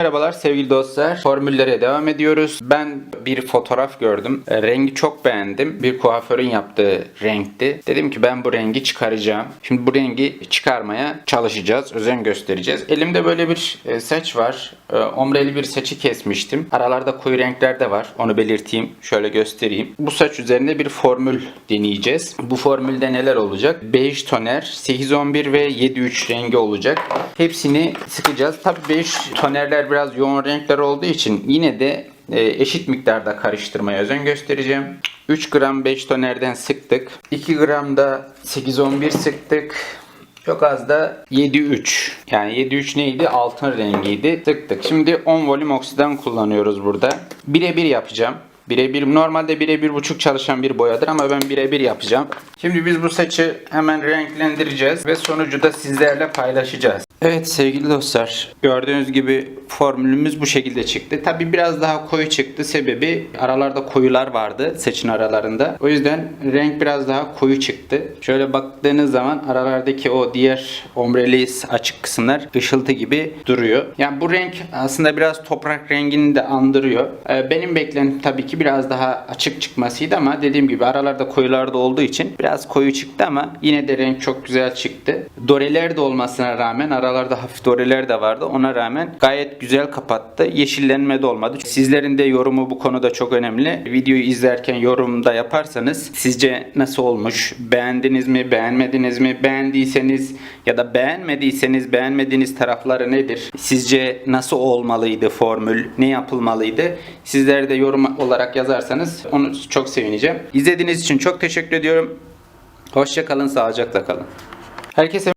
Merhabalar sevgili dostlar. Formüllere devam ediyoruz. Ben bir fotoğraf gördüm. E, Rengi çok beğendim. Bir kuaförün yaptığı renkti. Dedim ki ben bu rengi çıkaracağım. Şimdi bu rengi çıkarmaya çalışacağız. Özen göstereceğiz. Elimde böyle bir e, saç var. E, Ombreli bir saçı kesmiştim. Aralarda koyu renkler de var. Onu belirteyim. Şöyle göstereyim. Bu saç üzerinde bir formül deneyeceğiz. Bu formülde neler olacak? Beige toner, 811 ve 73 rengi olacak. Hepsini sıkacağız. Tabii beige tonerler biraz yoğun renkler olduğu için yine de e, eşit miktarda karıştırmaya özen göstereceğim. 3 gram 5 tonerden sıktık. 2 gram da 811 sıktık. Çok az da 7-3. Yani 7-3 neydi? Altın rengiydi. Sıktık. Şimdi 10 volüm oksiden kullanıyoruz burada. Birebir yapacağım. Birebir normalde birebir buçuk çalışan bir boyadır ama ben birebir yapacağım. Şimdi biz bu saçı hemen renklendireceğiz ve sonucu da sizlerle paylaşacağız. Evet sevgili dostlar gördüğünüz gibi formülümüz bu şekilde çıktı. Tabi biraz daha koyu çıktı sebebi aralarda koyular vardı saçın aralarında. O yüzden renk biraz daha koyu çıktı. Şöyle baktığınız zaman aralardaki o diğer ombreli açık kısımlar ışıltı gibi duruyor. Yani bu renk aslında biraz toprak rengini de andırıyor. Ee, Benim beklentim tabii ki biraz daha açık çıkmasıydı ama dediğim gibi aralarda koyularda olduğu için biraz koyu çıktı ama yine de renk çok güzel çıktı. Doreler de olmasına rağmen aralarda hafif doreler de vardı. Ona rağmen gayet güzel kapattı. Yeşillenme de olmadı. Sizlerin de yorumu bu konuda çok önemli. Videoyu izlerken yorumda yaparsanız sizce nasıl olmuş? Beğendiniz mi? Beğenmediniz mi? Beğendiyseniz ya da beğenmediyseniz beğenmediğiniz tarafları nedir? Sizce nasıl olmalıydı formül? Ne yapılmalıydı? Sizler de yorum olarak yazarsanız onu çok sevineceğim. İzlediğiniz için çok teşekkür ediyorum. Hoşça kalın, sağlıcakla kalın. Herkese